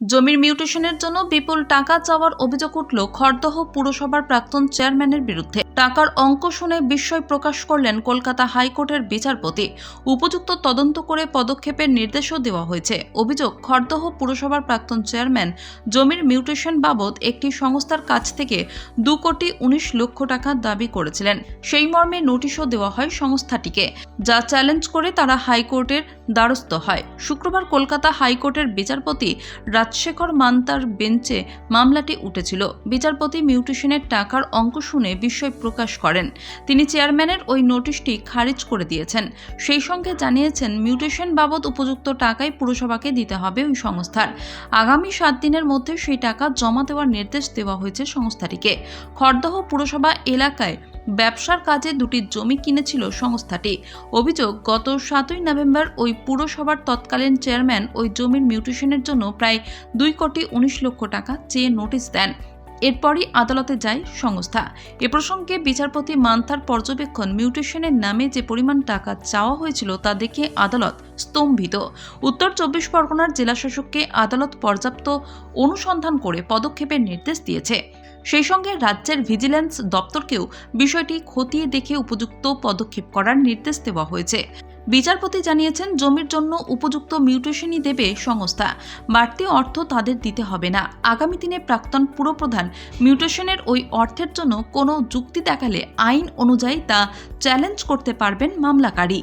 জমির মিউটেশনের জন্য বিপুল টাকা চাওয়ার অভিযোগ উঠল খড়দহ পুরসভার প্রাক্তন চেয়ারম্যানের বিরুদ্ধে। টাকার অঙ্ক শুনে বিস্ময় প্রকাশ করলেন কলকাতা হাইকোর্টের বিচারপতি। উপযুক্ত তদন্ত করে পদক্ষেপের নির্দেশও দেওয়া হয়েছে। অভিযোগ, খড়দহ পুরসভার প্রাক্তন চেয়ারম্যান, জমির মিউটেশন বাবদ একটি সংস্থার কাছ থেকে দু কোটি উনিশ লক্ষ টাকা দাবি করেছিলেন। সেই মর্মে নোটিশও দেওয়া হয় সংস্থাটিকে। যা চ্যালেঞ্জ করে তারা হাইকোর্টের দ্বারস্থ হয়। শুক্রবার কলকাতা হাইকোর্টের বিচারপতি রাজশেখর মান্তার বেঞ্চে মামলাটি উঠেছিল। বিচারপতি মিউটেশনের টাকার অঙ্ক শুনে বিস্ময় প্রকাশ করেন। তিনি চেয়ারম্যানের ওই নোটিশটি খারিজ করে দিয়েছেন। সেই সঙ্গে জানিয়েছেন, মিউটেশন বাবদ উপযুক্ত টাকাই পুরসভাকে দিতে হবে ওই সংস্থার। আগামী সাত দিনের মধ্যে সেই টাকা জমা দেওয়ার নির্দেশ দেওয়া হয়েছে সংস্থাটিকে। খড়দহ পুরসভা এলাকায় ব্যবসার কাজে দুটি জমি কিনেছিল সংস্থাটি। অভিযোগ, গত সাতই নভেম্বর ওই পুরসভার তৎকালীন চেয়ারম্যান ওই জমির মিউটেশনের জন্য প্রায় দুই কোটি উনিশ লক্ষ টাকা চেয়ে নোটিশ দেন। এরপরই আদালতে যায় সংস্থা। এ প্রসঙ্গে বিচারপতি মান্থার পর্যবেক্ষণ মিউটেশনের নামে যে পরিমাণ টাকা চাওয়া হয়েছিল তা দেখে আদালত স্তম্ভিত। উত্তর চব্বিশ পরগনার জেলাশাসককে আদালত পর্যাপ্ত অনুসন্ধান করে পদক্ষেপের নির্দেশ দিয়েছে। সেই সঙ্গে রাজ্যের ভিজিল্যান্স দপ্তরকেও বিষয়টি খতিয়ে দেখে উপযুক্ত পদক্ষেপ করার নির্দেশ দেওয়া হয়েছে। বিচারপতি জানিয়েছেন, জমির জন্য উপযুক্ত মিউটেশনই দেবে সংস্থা। বাড়তি অর্থ তাদের দিতে হবে না। আগামী দিনে প্রাক্তন পুরপ্রধান মিউটেশনের ওই অর্থের জন্য কোনো যুক্তি দেখালে আইন অনুযায়ী তা চ্যালেঞ্জ করতে পারবেন মামলাকারী।